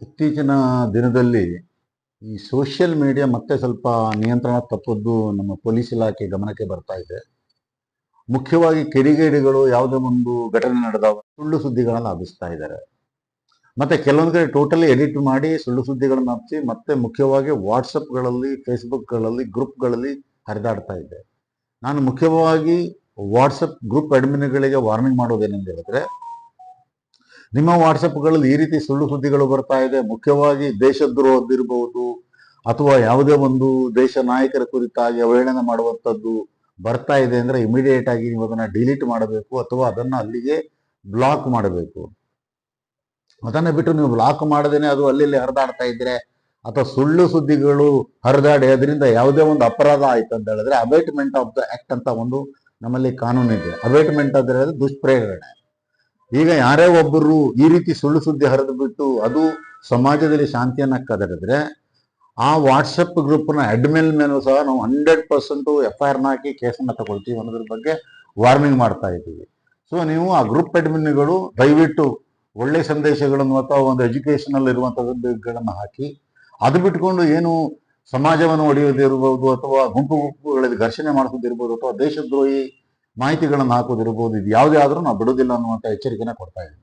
ಇತ್ತೀಚಿನ ದಿನದಲ್ಲಿ ಈ ಸೋಷಿಯಲ್ ಮೀಡಿಯಾ ಮತ್ತೆ ಸ್ವಲ್ಪ ನಿಯಂತ್ರಣ ತಪ್ಪದ್ದು ನಮ್ಮ ಪೊಲೀಸ್ ಇಲಾಖೆ ಗಮನಕ್ಕೆ ಬರ್ತಾ ಇದೆ. ಮುಖ್ಯವಾಗಿ ಕಿಡಿಗೇಡಿಗಳು ಯಾವುದೇ ಒಂದು ಘಟನೆ ನಡೆದಾಗ ಸುಳ್ಳು ಸುದ್ದಿಗಳನ್ನು ಹಬ್ಬಿಸ್ತಾ ಇದ್ದಾರೆ. ಮತ್ತೆ ಕೆಲವೊಂದು ಕಡೆ ಟೋಟಲಿ ಎಡಿಟ್ ಮಾಡಿ ಸುಳ್ಳು ಸುದ್ದಿಗಳನ್ನು ಹಬ್ಬಿಸಿ ಮತ್ತೆ ಮುಖ್ಯವಾಗಿ ವಾಟ್ಸಪ್ಗಳಲ್ಲಿ ಫೇಸ್ಬುಕ್ಗಳಲ್ಲಿ ಗ್ರೂಪ್ಗಳಲ್ಲಿ ಹರಿದಾಡ್ತಾ ಇದೆ. ನಾನು ಮುಖ್ಯವಾಗಿ ವಾಟ್ಸಪ್ ಗ್ರೂಪ್ ಅಡ್ಮಿನ್ಗಳಿಗೆ ವಾರ್ನಿಂಗ್ ಮಾಡೋದೇನೆಂದು ಹೇಳಿದ್ರೆ ನಿಮ್ಮ ವಾಟ್ಸಪ್ಗಳಲ್ಲಿ ಈ ರೀತಿ ಸುಳ್ಳು ಸುದ್ದಿಗಳು ಬರ್ತಾ ಇದೆ. ಮುಖ್ಯವಾಗಿ ದೇಶದ್ರೋಹದ್ದಿರಬಹುದು ಅಥವಾ ಯಾವುದೇ ಒಂದು ದೇಶ ನಾಯಕರ ಕುರಿತಾಗಿ ಅವಹೇಳನ ಮಾಡುವಂಥದ್ದು ಬರ್ತಾ ಇದೆ ಅಂದ್ರೆ ಇಮಿಡಿಯೇಟ್ ಆಗಿ ನೀವು ಅದನ್ನ ಡಿಲೀಟ್ ಮಾಡಬೇಕು ಅಥವಾ ಅದನ್ನ ಅಲ್ಲಿಗೆ ಬ್ಲಾಕ್ ಮಾಡಬೇಕು. ಅದನ್ನ ಬಿಟ್ಟು ನೀವು ಬ್ಲಾಕ್ ಮಾಡದೇನೆ ಅದು ಅಲ್ಲಿ ಹರಿದಾಡ್ತಾ ಇದ್ರೆ ಅಥವಾ ಸುಳ್ಳು ಸುದ್ದಿಗಳು ಹರಿದಾಡಿ ಅದರಿಂದ ಯಾವುದೇ ಒಂದು ಅಪರಾಧ ಆಯ್ತು ಅಂತ ಹೇಳಿದ್ರೆ ಅಬೇಟ್ಮೆಂಟ್ ಆಫ್ ದ ಆಕ್ಟ್ ಅಂತ ಒಂದು ನಮ್ಮಲ್ಲಿ ಕಾನೂನು ಇದೆ ಅಬೇಟ್ಮೆಂಟ್ ಅಂದ್ರೆ ದುಷ್ಪ್ರೇರಣೆ ಈಗ ಯಾರೇ ಒಬ್ಬರು ಈ ರೀತಿ ಸುಳ್ಳು ಸುದ್ದಿ ಹರಿದು ಬಿಟ್ಟು ಅದು ಸಮಾಜದಲ್ಲಿ ಶಾಂತಿಯನ್ನ ಕದಡಿದ್ರೆ ಆ ವಾಟ್ಸಪ್ ಗ್ರೂಪ್ನ ಅಡ್ಮಿನ್ ಮೇಲೂ ಸಹ ನಾವು ಹಂಡ್ರೆಡ್ ಪರ್ಸೆಂಟು ಎಫ್ ಐ ಆರ್ನ ಹಾಕಿ ಕೇಸನ್ನು ತಗೊಳ್ತೀವಿ ಅನ್ನೋದ್ರ ಬಗ್ಗೆ ವಾರ್ನಿಂಗ್ ಮಾಡ್ತಾ ಇದ್ದೀವಿ. ಸೊ ನೀವು ಆ ಗ್ರೂಪ್ ಅಡ್ಮಿನ್ಗಳು ದಯವಿಟ್ಟು ಒಳ್ಳೆ ಸಂದೇಶಗಳನ್ನು ಅಥವಾ ಒಂದು ಎಜುಕೇಶನಲ್ ಇರುವಂಥದ್ದುಗಳನ್ನು ಹಾಕಿ ಅದು ಬಿಟ್ಕೊಂಡು ಏನು ಸಮಾಜವನ್ನು ಒಡೆಯೋದಿರ್ಬೋದು ಅಥವಾ ಗುಂಪು ಗುಂಪುಗಳಲ್ಲಿ ಘರ್ಷಣೆ ಮಾಡಿಸೋದಿರ್ಬೋದು ಅಥವಾ ದೇಶದ್ರೋಹಿ ಮಾಹಿತಿಗಳನ್ನು ಹಾಕೋದಿರ್ಬೋದು ಇದು ಯಾವುದೇ ಆದರೂ ನಾವು ಬಿಡೋದಿಲ್ಲ ಅನ್ನುವಂಥ ಎಚ್ಚರಿಕೆನ ಕೊಡ್ತಾ ಇದ್ದೀವಿ.